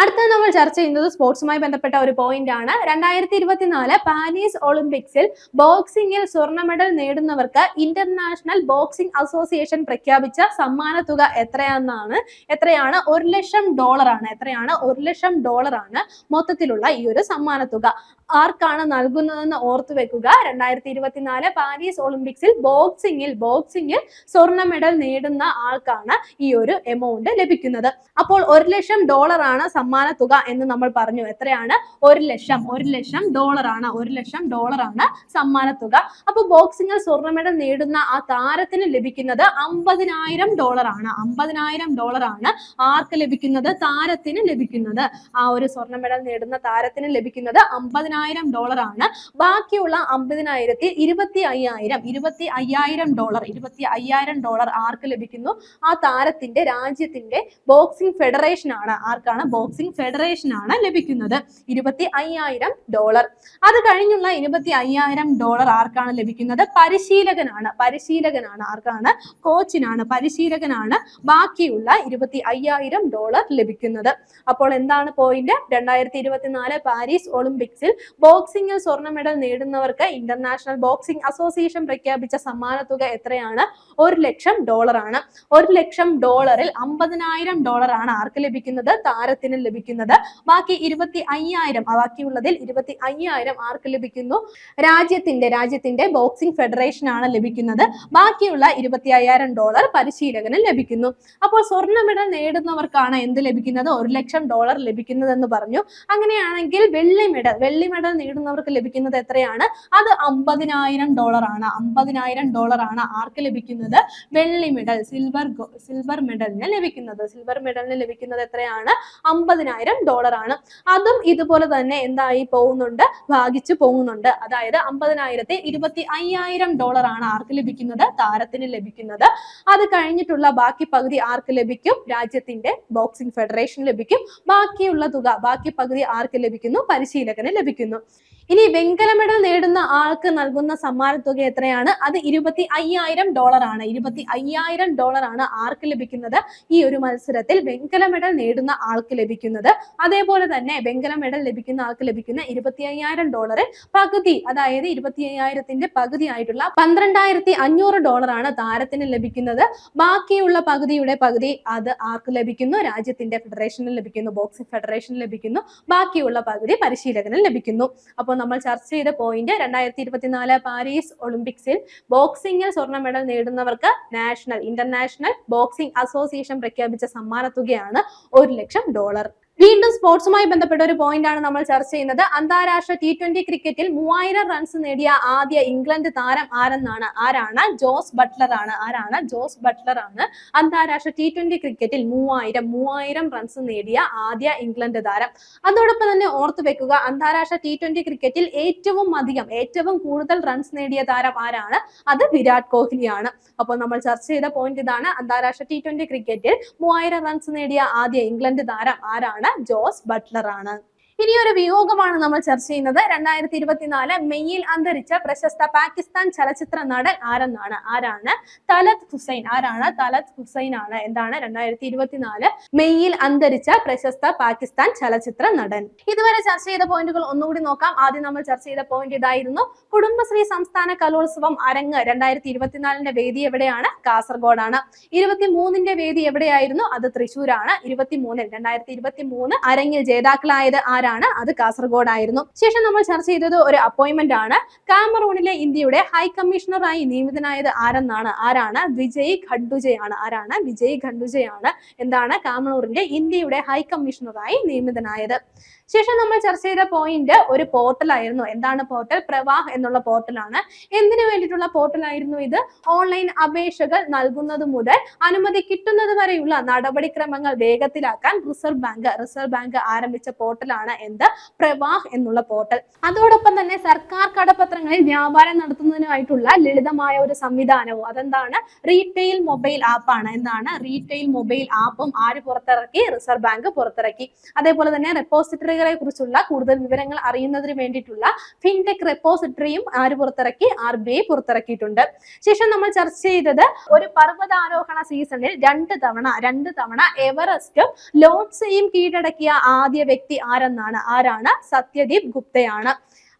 അടുത്ത നമ്മൾ ചർച്ച ചെയ്യുന്നത് സ്പോർട്സുമായി ബന്ധപ്പെട്ട ഒരു പോയിന്റ് ആണ്. രണ്ടായിരത്തി ഇരുപത്തിനാല് പാരീസ് ഒളിമ്പിക്സിൽ ബോക്സിംഗിൽ സ്വർണ മെഡൽ നേടുന്നവർക്ക് ഇന്റർനാഷണൽ ബോക്സിംഗ് അസോസിയേഷൻ പ്രഖ്യാപിച്ച സമ്മാന തുക എത്രയാണെന്നാണ് എത്രയാണ്? ഒരു ലക്ഷം ഡോളർ ആണ്. എത്രയാണ്? ഒരു ലക്ഷം ഡോളർ ആണ് മൊത്തത്തിലുള്ള ഈ ഒരു സമ്മാന തുക. ആർക്കാണ് നൽകുന്നതെന്ന് ഓർത്തു വെക്കുക. രണ്ടായിരത്തി ഇരുപത്തിനാല് പാരീസ് ഒളിമ്പിക്സിൽ ബോക്സിംഗിൽ ബോക്സിംഗിൽ സ്വർണ മെഡൽ നേടുന്ന ആൾക്കാണ് ഈ ഒരു എമൗണ്ട് ലഭിക്കുന്നത്. അപ്പോൾ ഒരു ലക്ഷം ഡോളർ ആണ് സമ്മാന തുക എന്ന് നമ്മൾ പറഞ്ഞു. എത്രയാണ്? ഒരു ലക്ഷം. ഒരു ലക്ഷം ഡോളർ ആണ്. ഒരു ലക്ഷം ഡോളർ ആണ് സമ്മാന തുക. അപ്പൊ ബോക്സിംഗിൽ സ്വർണ മെഡൽ നേടുന്ന ആ താരത്തിന് ലഭിക്കുന്നത് അമ്പതിനായിരം ഡോളർ ആണ്. അമ്പതിനായിരം ഡോളർ ആണ് ആർക്ക് ലഭിക്കുന്നത്? താരത്തിന് ലഭിക്കുന്നത്. ആ ഒരു സ്വർണ മെഡൽ നേടുന്ന താരത്തിന് ലഭിക്കുന്നത് അമ്പതിനായിരം ഡോളർ ആണ്. ബാക്കിയുള്ള അമ്പതിനായിരത്തി ഇരുപത്തി അയ്യായിരം ഇരുപത്തി അയ്യായിരം ഡോളർ ഇരുപത്തി അയ്യായിരം ഡോളർ ആർക്ക് ലഭിക്കുന്നു? ആ താരത്തിന്റെ രാജ്യത്തിന്റെ ബോക്സിംഗ് ഫെഡറേഷൻ ആണ്. ആർക്കാണ്? ബോക്സിംഗ് ഫെഡറേഷൻ ആണ് ലഭിക്കുന്നത്. ഇരുപത്തി അയ്യായിരം ഡോളർ. അത് കഴിഞ്ഞുള്ള ഇരുപത്തി അയ്യായിരം ഡോളർ ആർക്കാണ് ലഭിക്കുന്നത്? പരിശീലകനാണ്. പരിശീലകനാണ് ആർക്കാണ്? കോച്ചിനാണ്. പരിശീലകനാണ് ബാക്കിയുള്ള ഇരുപത്തി അയ്യായിരം ഡോളർ ലഭിക്കുന്നത്. അപ്പോൾ എന്താണ് പോയിന്റ് രണ്ടായിരത്തി ഇരുപത്തിനാല് പാരീസ് ഒളിമ്പിക്സിൽ ബോക്സിംഗിൽ സ്വർണ മെഡൽ നേടുന്നവർക്ക് ഇന്റർനാഷണൽ ബോക്സിംഗ് അസോസിയേഷൻ പ്രഖ്യാപിച്ച സമ്മാന തുക എത്രയാണ്? ഒരു ലക്ഷം ഡോളറാണ്. ഒരു ലക്ഷം ഡോളറിൽ അമ്പതിനായിരം ഡോളറാണ് ആർക്ക് ലഭിക്കുന്നത്? താരത്തിന് ലഭിക്കുന്നത്. ബാക്കി ഇരുപത്തി അയ്യായിരം ബാക്കിയുള്ളതിൽ ഇരുപത്തി അയ്യായിരം ആർക്ക് ലഭിക്കുന്നു? രാജ്യത്തിന്റെ രാജ്യത്തിന്റെ ബോക്സിംഗ് ഫെഡറേഷൻ ആണ് ലഭിക്കുന്നത്. ബാക്കിയുള്ള ഇരുപത്തി അയ്യായിരം ഡോളർ പരിശീലകന് ലഭിക്കുന്നു. അപ്പോൾ സ്വർണ മെഡൽ നേടുന്നവർക്കാണ് എന്ത് ലഭിക്കുന്നത്? ഒരു ലക്ഷം ഡോളർ ലഭിക്കുന്നതെന്ന് പറഞ്ഞു. അങ്ങനെയാണെങ്കിൽ വെള്ളി മെഡൽ വെള്ളി മെഡൽ നേടുന്നവർക്ക് ലഭിക്കുന്നത് എത്രയാണ്? അത് അമ്പതിനായിരം ഡോളർ ആണ്. അമ്പതിനായിരം ഡോളർ ആണ് ആർക്ക് ലഭിക്കുന്നത്? വെള്ളി മെഡൽ സിൽവർ സിൽവർ മെഡലിന് ലഭിക്കുന്നത്. സിൽവർ മെഡലിന് ലഭിക്കുന്നത് എത്രയാണ്? അമ്പതിനായിരം ഡോളർ ആണ്. അതും ഇതുപോലെ തന്നെ എന്തായി പോകുന്നുണ്ട്? ഭാഗിച്ചു പോകുന്നുണ്ട്. അതായത് അമ്പതിനായിരത്തി ഇരുപത്തി അയ്യായിരം ഡോളർ ആണ് ആർക്ക് ലഭിക്കുന്നത്? താരത്തിന് ലഭിക്കുന്നത്. അത് കഴിഞ്ഞിട്ടുള്ള ബാക്കി പകുതി ആർക്ക് ലഭിക്കും? രാജ്യത്തിന്റെ ബോക്സിംഗ് ഫെഡറേഷൻ ലഭിക്കും. ബാക്കിയുള്ള തുക ബാക്കി പകുതി ആർക്ക് ലഭിക്കുന്നു? പരിശീലകന് ലഭിക്കുന്നു. ഇനി വെങ്കല മെഡൽ നേടുന്ന ആൾക്ക് നൽകുന്ന സമ്മാന തുക എത്രയാണ്? അത് ഇരുപത്തി അയ്യായിരം ഡോളർ ആണ്. ഇരുപത്തി അയ്യായിരം ഡോളർ ആണ് ആർക്ക് ലഭിക്കുന്നത്? ഈ ഒരു മത്സരത്തിൽ വെങ്കല മെഡൽ നേടുന്ന ആൾക്ക് ലഭിക്കുന്നത്. അതേപോലെ തന്നെ വെങ്കല മെഡൽ ലഭിക്കുന്ന ആൾക്ക് ലഭിക്കുന്ന ഇരുപത്തി അയ്യായിരം ഡോളറിൽ പകുതി അതായത് ഇരുപത്തി അയ്യായിരത്തിന്റെ പകുതി ആയിട്ടുള്ള പന്ത്രണ്ടായിരത്തി അഞ്ഞൂറ് ഡോളർ ആണ് താരത്തിന് ലഭിക്കുന്നത്. ബാക്കിയുള്ള പകുതിയുടെ പകുതി അത് ആർക്ക് ലഭിക്കുന്നു? രാജ്യത്തിന്റെ ഫെഡറേഷനിൽ ലഭിക്കുന്നു ബോക്സിംഗ് ഫെഡറേഷനിൽ ലഭിക്കുന്നു. ബാക്കിയുള്ള പകുതി പരിശീലകന് ലഭിക്കുന്നു. അപ്പോൾ നമ്മൾ ചർച്ച ചെയ്ത പോയിന്റ് രണ്ടായിരത്തി ഇരുപത്തിനാല് പാരീസ് ഒളിമ്പിക്സിൽ ബോക്സിംഗിൽ സ്വർണ മെഡൽ നേടുന്നവർക്ക് നാഷണൽ ഇന്റർനാഷണൽ ബോക്സിംഗ് അസോസിയേഷൻ പ്രഖ്യാപിച്ച സമ്മാനത്തുകയാണ് ഒരു ലക്ഷം ഡോളർ വീണ്ടും സ്പോർട്സുമായി ബന്ധപ്പെട്ട ഒരു പോയിന്റ് ആണ് നമ്മൾ ചർച്ച ചെയ്യുന്നത്. അന്താരാഷ്ട്ര ടി ട്വന്റി ക്രിക്കറ്റിൽ മൂവായിരം റൺസ് നേടിയ ആദ്യ ഇംഗ്ലണ്ട് താരം ആരെന്നാണ്? ആരാണ്? ജോസ് ബട്ട്ലർ ആണ്. ആരാണ്? ജോസ് ബട്ട്ലർ ആണ്. അന്താരാഷ്ട്ര ടി ട്വന്റി ക്രിക്കറ്റിൽ മൂവായിരം മൂവായിരം റൺസ് നേടിയ ആദ്യ ഇംഗ്ലണ്ട് താരം. അതോടൊപ്പം തന്നെ ഓർത്തു വെക്കുക അന്താരാഷ്ട്ര ടി ട്വന്റി ക്രിക്കറ്റിൽ ഏറ്റവും അധികം ഏറ്റവും കൂടുതൽ റൺസ് നേടിയ താരം ആരാണ്? അത് വിരാട് കോഹ്ലിയാണ്. അപ്പോൾ നമ്മൾ ചർച്ച ചെയ്ത പോയിന്റ് ഇതാണ്. അന്താരാഷ്ട്ര ടി ട്വന്റി ക്രിക്കറ്റിൽ മൂവായിരം റൺസ് നേടിയ ആദ്യ ഇംഗ്ലണ്ട് താരം ആരാണ്? ജോസ് ബട്ട്ലർ ആണ് ഇനി ഒരു വിയോഗമാണ് നമ്മൾ ചർച്ച ചെയ്യുന്നത്. രണ്ടായിരത്തി ഇരുപത്തിനാല് മെയ്യിൽ അന്തരിച്ച പ്രശസ്ത പാകിസ്ഥാൻ ചലച്ചിത്ര നടൻ ആരെന്നാണ്? ആരാണ്? തലത് ഹുസൈൻ. ആരാണ്? തലത് ഹുസൈൻ ആണ് എന്താണ്? രണ്ടായിരത്തി ഇരുപത്തിനാല് മെയ്യിൽ അന്തരിച്ച പ്രശസ്ത പാകിസ്ഥാൻ ചലച്ചിത്ര നടൻ. ഇതുവരെ ചർച്ച ചെയ്ത പോയിന്റുകൾ ഒന്നുകൂടി നോക്കാം. ആദ്യം നമ്മൾ ചർച്ച ചെയ്ത പോയിന്റ് ഇതായിരുന്നു. കുടുംബശ്രീ സംസ്ഥാന കലോത്സവം അരങ്ങ് രണ്ടായിരത്തി ഇരുപത്തിനാലിന്റെ വേദി എവിടെയാണ്? കാസർഗോഡാണ്. ഇരുപത്തി മൂന്നിന്റെ വേദി എവിടെയായിരുന്നു? അത് തൃശ്ശൂരാണ് ഇരുപത്തി മൂന്നിൽ രണ്ടായിരത്തി ഇരുപത്തി മൂന്ന് അരങ്ങിൽ ജേതാക്കളായത് ആരാണ്? അത് കാസർഗോഡ് ആയിരുന്നു ശേഷം നമ്മൾ ചർച്ച ചെയ്തത് ഒരു അപ്പോയിന്റ്മെന്റ് ആണ്. കാമറൂണിലെ ഇന്ത്യയുടെ ഹൈ കമ്മീഷണറായി നിയമിതനായത് ആരെന്നാണ്? ആരാണ്? വിജയ് ഖണ്ഡുജയാണ്. ആരാണ്? വിജയ് ഖണ്ഡുജയാണ്. എന്താണ്? കാമറൂറിന്റെ ഇന്ത്യയുടെ ഹൈ കമ്മീഷണറായി നിയമിതനായത്. ശേഷം നമ്മൾ ചർച്ച ചെയ്ത പോയിന്റ് ഒരു പോർട്ടൽ ആയിരുന്നു. എന്താണ് പോർട്ടൽ പ്രവാഹ് എന്നുള്ള പോർട്ടലാണ് എന്തിനു വേണ്ടിയിട്ടുള്ള പോർട്ടൽ ആയിരുന്നു ഇത്? ഓൺലൈൻ അപേക്ഷകൾ നൽകുന്നത് മുതൽ അനുമതി കിട്ടുന്നത് വരെയുള്ള നടപടിക്രമങ്ങൾ വേഗത്തിലാക്കാൻ റിസർവ് ബാങ്ക് റിസർവ് ബാങ്ക് ആരംഭിച്ച പോർട്ടലാണ് എന്ത്? പ്രവാഹ് എന്നുള്ള പോർട്ടൽ അതോടൊപ്പം തന്നെ സർക്കാർ കടപത്രങ്ങളിൽ വ്യാപാരം നടത്തുന്നതിനായിട്ടുള്ള ലളിതമായ ഒരു സംവിധാനവും അതെന്താണ്? റീറ്റെയിൽ മൊബൈൽ ആപ്പാണ് എന്താണ്? റീറ്റെയിൽ മൊബൈൽ ആപ്പും ആര് പുറത്തിറക്കി? റിസർവ് ബാങ്ക് പുറത്തിറക്കി. അതേപോലെ തന്നെ റെപ്പോസിറ്ററി പദ്ധതികളെ കുറിച്ചുള്ള കൂടുതൽ വിവരങ്ങൾ അറിയുന്നതിന് വേണ്ടിയിട്ടുള്ള ഫിൻടെക് റെപ്പോസിറ്ററിയും ആര് പുറത്തിറക്കി? ആർ ബി ഐ പുറത്തിറക്കിയിട്ടുണ്ട്. ശേഷം നമ്മൾ ചർച്ച ചെയ്തത് ഒരു പർവതാരോഹണ സീസണിൽ രണ്ട് തവണ രണ്ട് തവണ എവറസ്റ്റ് ലോഡ്സയും കീഴടക്കിയ ആദ്യ വ്യക്തി ആരെന്നാണ്? ആരാണ്? സത്യദീപ് ഗുപ്തയാണ്.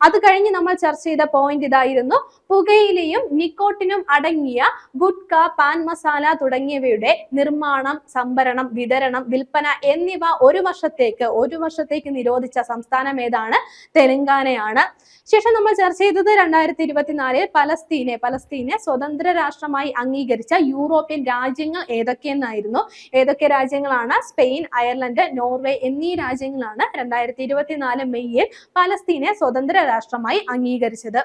അത് കഴിഞ്ഞ് നമ്മൾ ചർച്ച ചെയ്ത പോയിന്റ് ഇതായിരുന്നു. പുകയിലയും നിക്കോട്ടിനും അടങ്ങിയ ഗുഡ്ക പാൻ മസാല തുടങ്ങിയവയുടെ നിർമ്മാണം സംഭരണം വിതരണം വിൽപ്പന എന്നിവ ഒരു വർഷത്തേക്ക് ഒരു വർഷത്തേക്ക് നിരോധിച്ച സംസ്ഥാനം ഏതാണ്? തെലങ്കാനയാണ്. ശേഷം നമ്മൾ ചർച്ച ചെയ്തത് രണ്ടായിരത്തി ഇരുപത്തിനാലിൽ പലസ്തീനെ പലസ്തീനെ സ്വതന്ത്ര രാഷ്ട്രമായി അംഗീകരിച്ച യൂറോപ്യൻ രാജ്യങ്ങൾ ഏതൊക്കെയെന്നായിരുന്നു? ഏതൊക്കെ രാജ്യങ്ങളാണ്? സ്പെയിൻ അയർലൻഡ് നോർവേ എന്നീ രാജ്യങ്ങളാണ് രണ്ടായിരത്തി ഇരുപത്തിനാല് മെയ്യിൽ പലസ്തീനെ സ്വതന്ത്ര രാഷ്ട്രമായി അംഗീകരിച്ചത്.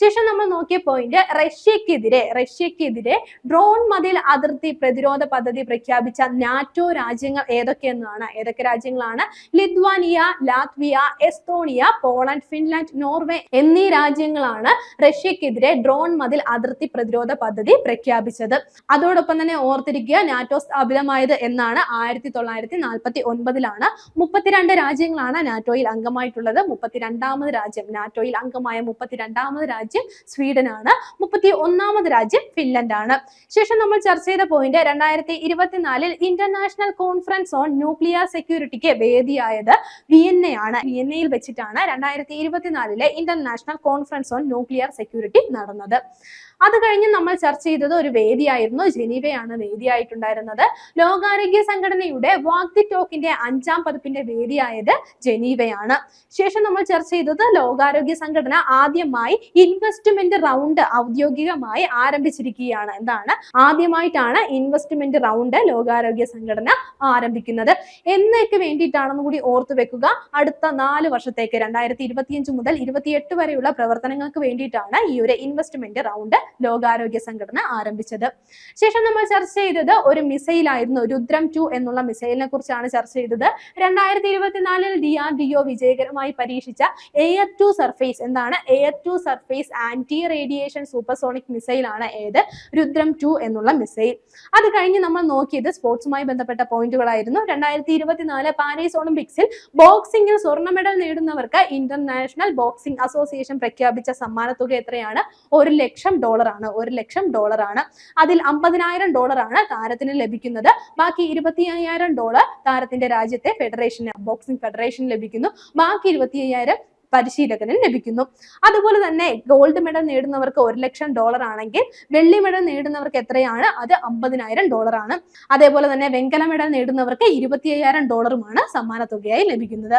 ശേഷം നമ്മൾ നോക്കിയ പോയിന്റ് റഷ്യക്കെതിരെ റഷ്യക്കെതിരെ ഡ്രോൺ മതിൽ അതിർത്തി പ്രതിരോധ പദ്ധതി പ്രഖ്യാപിച്ച നാറ്റോ രാജ്യങ്ങൾ ഏതൊക്കെയെന്നാണ്? ഏതൊക്കെ രാജ്യങ്ങളാണ്? Lithuania Latvia Estonia Poland Finland Norway എന്നീ രാജ്യങ്ങളാണ് റഷ്യക്കെതിരെ ഡ്രോൺ മതിൽ അതിർത്തി പ്രതിരോധ പദ്ധതി പ്രഖ്യാപിച്ചത്. അതോടൊപ്പം തന്നെ ഓർത്തിരിക്കുക നാറ്റോ സ്ഥാപിതമായത് എന്നാണ് ആയിരത്തി തൊള്ളായിരത്തി നാൽപ്പത്തി ഒൻപതിലാണ് മുപ്പത്തിരണ്ട് രാജ്യങ്ങളാണ് നാറ്റോയിൽ അംഗമായിട്ടുള്ളത്. മുപ്പത്തിരണ്ടാമത് രാജ്യം നാറ്റോയിൽ അംഗമായ മുപ്പത്തിരണ്ടാമത് രാജ്യം സ്വീഡനാണ്. മുപ്പത്തി ഒന്നാമത് രാജ്യം ഫിൻലൻഡ് ആണ് ശേഷം നമ്മൾ ചർച്ച ചെയ്ത പോയിന്റ് രണ്ടായിരത്തി ഇരുപത്തിനാലിൽ ഇന്റർനാഷണൽ കോൺഫറൻസ് ഓൺ ന്യൂക്ലിയർ സെക്യൂരിറ്റിക്ക് വേദിയായത് വിയന്നയാണ്. വിയന്നയിൽ വെച്ചിട്ടാണ് രണ്ടായിരത്തി ഇരുപത്തിനാലിലെ international conference on nuclear security നടന്നത്. അത് കഴിഞ്ഞ് നമ്മൾ ചർച്ച ചെയ്തത് ഒരു വേദിയായിരുന്നു. ജനീവയാണ് വേദിയായിട്ടുണ്ടായിരുന്നത്. ലോകാരോഗ്യ സംഘടനയുടെ വാക്തി ടോക്കിന്റെ അഞ്ചാം പതിപ്പിന്റെ വേദിയായത് ജനീവയാണ്. ശേഷം നമ്മൾ ചർച്ച ചെയ്തത് ലോകാരോഗ്യ സംഘടന ആദ്യമായി ഇൻവെസ്റ്റ്മെന്റ് റൗണ്ട് ഔദ്യോഗികമായി ആരംഭിച്ചിരിക്കുകയാണ്. എന്താണ്? ആദ്യമായിട്ടാണ് ഇൻവെസ്റ്റ്മെന്റ് റൗണ്ട് ലോകാരോഗ്യ സംഘടന ആരംഭിക്കുന്നത്. എന്നൊക്കെ വേണ്ടിയിട്ടാണെന്ന് കൂടി ഓർത്തു വെക്കുക. അടുത്ത നാല് വർഷത്തേക്ക് രണ്ടായിരത്തി ഇരുപത്തിയഞ്ച് മുതൽ ഇരുപത്തിയെട്ട് വരെയുള്ള പ്രവർത്തനങ്ങൾക്ക് വേണ്ടിയിട്ടാണ് ഈ ഒരു ഇൻവെസ്റ്റ്മെന്റ് റൗണ്ട് ലോകാരോഗ്യ സംഘടന ആരംഭിച്ചത്. ശേഷം നമ്മൾ ചർച്ച ചെയ്തത് ഒരു മിസൈൽ ആയിരുന്നു രുദ്രം ടു എന്നുള്ള മിസൈലിനെ കുറിച്ചാണ് ചർച്ച ചെയ്തത്. രണ്ടായിരത്തി ഇരുപത്തിനാലിൽ ഡി ആർ ഡി ഒ വിജയകരമായി പരീക്ഷിച്ച എയർ ടു സർഫേസ് എന്താണ്? Air to surface anti radiation supersonic missile ആണ് ഏത്? രുദ്രം ടു എന്നുള്ള മിസൈൽ. അത് കഴിഞ്ഞ് നമ്മൾ നോക്കിയത് സ്പോർട്സുമായി ബന്ധപ്പെട്ട പോയിന്റുകളായിരുന്നു. രണ്ടായിരത്തി ഇരുപത്തിനാല് പാരീസ് ഒളിമ്പിക്സിൽ ബോക്സിംഗിൽ സ്വർണ മെഡൽ നേടുന്നവർക്ക് ഇന്റർനാഷണൽ ബോക്സിംഗ് അസോസിയേഷൻ പ്രഖ്യാപിച്ച സമ്മാനത്തുക എത്രയാണ്? ഒരു ലക്ഷം ഡോളർ. ആണ് ഒരു ലക്ഷം ഡോളർ ആണ് അതിൽ അമ്പതിനായിരം ഡോളർ ആണ് താരത്തിന് ലഭിക്കുന്നത്. ബാക്കി ഇരുപത്തി അയ്യായിരം ഡോളർ താരത്തിന്റെ രാജ്യത്തെ ഫെഡറേഷന് ബോക്സിംഗ് ഫെഡറേഷൻ ലഭിക്കുന്നു. ബാക്കി ഇരുപത്തി അയ്യായിരം പരിശീലകന് ലഭിക്കുന്നു. അതുപോലെ തന്നെ ഗോൾഡ് മെഡൽ നേടുന്നവർക്ക് ഒരു ലക്ഷം ഡോളർ ആണെങ്കിൽ വെള്ളി മെഡൽ നേടുന്നവർക്ക് എത്രയാണ്? അത് അമ്പതിനായിരം ആണ്. അതേപോലെ തന്നെ വെങ്കല മെഡൽ നേടുന്നവർക്ക് ഇരുപത്തി അയ്യായിരം ഡോളറുമാണ് സമ്മാനത്തുകയായി ലഭിക്കുന്നത്.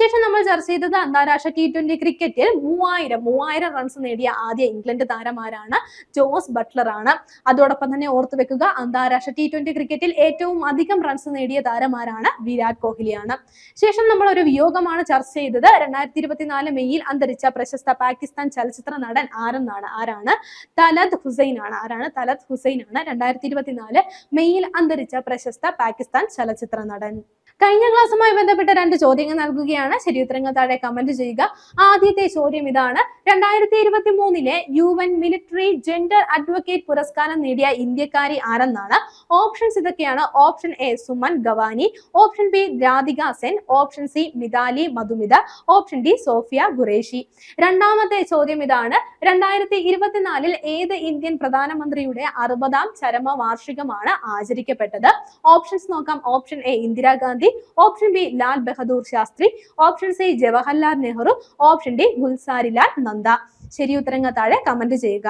ശേഷം നമ്മൾ ചർച്ച ചെയ്തത് അന്താരാഷ്ട്ര ടി ട്വന്റി ക്രിക്കറ്റിൽ മൂവായിരം മൂവായിരം റൺസ് നേടിയ ആദ്യ ഇംഗ്ലണ്ട് താരമാരാണ് ജോസ് ബട്ട്ലർ ആണ്. അതോടൊപ്പം തന്നെ ഓർത്തു വെക്കുക അന്താരാഷ്ട്ര ടി ട്വന്റി ക്രിക്കറ്റിൽ ഏറ്റവും അധികം റൺസ് നേടിയ താരമാരാണ് വിരാട് കോഹ്ലിയാണ്. ശേഷം നമ്മൾ ഒരു വിയോഗമാണ് ചർച്ച ചെയ്തത്. രണ്ടായിരത്തി ഇരുപത്തിനാല് മെയ്യിൽ അന്തരിച്ച പ്രശസ്ത പാകിസ്ഥാൻ ചലച്ചിത്ര നടൻ ആരെന്നാണ്? ആരാണ്? തലത് ഹുസൈൻ ആണ് ആരാണ്? തലത് ഹുസൈൻ ആണ് രണ്ടായിരത്തി ഇരുപത്തിനാല് മെയ്യിൽ അന്തരിച്ച പ്രശസ്ത പാകിസ്ഥാൻ ചലച്ചിത്ര നടൻ. കഴിഞ്ഞ ക്ലാസ്സുമായി ബന്ധപ്പെട്ട രണ്ട് ചോദ്യങ്ങൾ നൽകുകയാണ്. ശരിയുത്തരങ്ങൾ താഴെ കമന്റ് ചെയ്യുക. ആദ്യത്തെ ചോദ്യം ഇതാണ്. രണ്ടായിരത്തി ഇരുപത്തി മൂന്നിലെ U N military gender advocate പുരസ്കാരം നേടിയ ഇന്ത്യക്കാരി ആരെന്നാണ്? ഓപ്ഷൻസ് ഇതൊക്കെയാണ്. Option A Suman Gawani option B Radhika Sen option C Mithali Madhumita option D Sofiya Qureshi രണ്ടാമത്തെ ചോദ്യം ഇതാണ്. രണ്ടായിരത്തി ഇരുപത്തിനാലിൽ ഏത് ഇന്ത്യൻ പ്രധാനമന്ത്രിയുടെ അറുപതാം ചരമ വാർഷികമാണ് ആചരിക്കപ്പെട്ടത്? ഓപ്ഷൻസ് നോക്കാം. Option A Indira Gandhi. Option B Lal Bahadur Shastri option C Jawaharlal Nehru option D Gulzarilal Nanda. ശരി ഉത്തരങ്ങൾ താഴെ കമന്റ് ചെയ്യുക.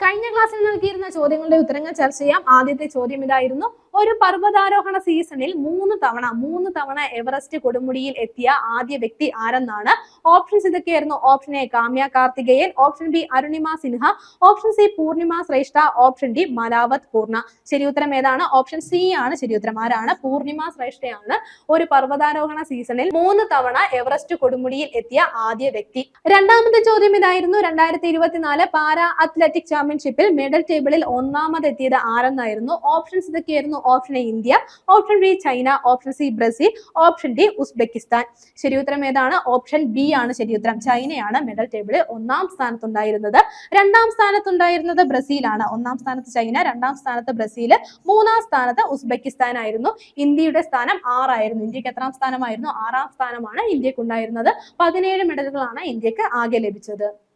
കഴിഞ്ഞ ക്ലാസ്സിൽ നൽകിയിരുന്ന ചോദ്യങ്ങളുടെ ഉത്തരങ്ങൾ ചർച്ച ചെയ്യാം. ആദ്യത്തെ ചോദ്യം ഇതായിരുന്നു. ഒരു പർവതാരോഹണ സീസണിൽ മൂന്ന് തവണ മൂന്ന് തവണ എവറസ്റ്റ് കൊടുമുടിയിൽ എത്തിയ ആദ്യ വ്യക്തി ആരെന്നാണ്? ഓപ്ഷൻസ് ഇതൊക്കെയായിരുന്നു option A Kamya Karthikeyan option B Arunima Sinha option C Poornima Shrestha option D Malavath പൂർണ ശരി ഉത്തരം ഏതാണ്? ഓപ്ഷൻ സി ആണ് ശരി ഉത്തരം. ആരാണ്? പൂർണിമ ശ്രേഷ്ഠയാണ് ഒരു പർവതാരോഹണ സീസണിൽ മൂന്ന് തവണ എവറസ്റ്റ് കൊടുമുടിയിൽ എത്തിയ ആദ്യ വ്യക്തി. രണ്ടാമത്തെ ചോദ്യം ഇതായിരുന്നു. രണ്ടായിരത്തി ഇരുപത്തിനാല് പാരാ അത്ലറ്റിക് ചാമ്പ്യൻഷിപ്പിൽ മെഡൽ ടേബിളിൽ ഒന്നാമതെത്തിയത് ആരെന്നായിരുന്നു? ഓപ്ഷൻസ് ഇതൊക്കെയായിരുന്നു option A India option B China option C Brazil option D Uzbekistan. ശരിയുത്തരം ഏതാണ്? ഓപ്ഷൻ ബി ആണ് ശരിയുത്തരം. ചൈനയാണ് മെഡൽ ടേബിളിൽ ഒന്നാം സ്ഥാനത്തുണ്ടായിരുന്നത്. രണ്ടാം സ്ഥാനത്തുണ്ടായിരുന്നത് ബ്രസീലാണ്. ഒന്നാം സ്ഥാനത്ത് ചൈന രണ്ടാം സ്ഥാനത്ത് ബ്രസീൽ മൂന്നാം സ്ഥാനത്ത് ഉസ്ബെക്കിസ്ഥാൻ ആയിരുന്നു. ഇന്ത്യയുടെ സ്ഥാനം ആറായിരുന്നു. ഇന്ത്യയ്ക്ക് എത്രാം സ്ഥാനമായിരുന്നു? ആറാം സ്ഥാനമാണ് ഇന്ത്യയ്ക്ക് ഉണ്ടായിരുന്നത് പതിനേഴ് മെഡലുകളാണ് ഇന്ത്യയ്ക്ക് ആകെ ലഭിച്ചത്.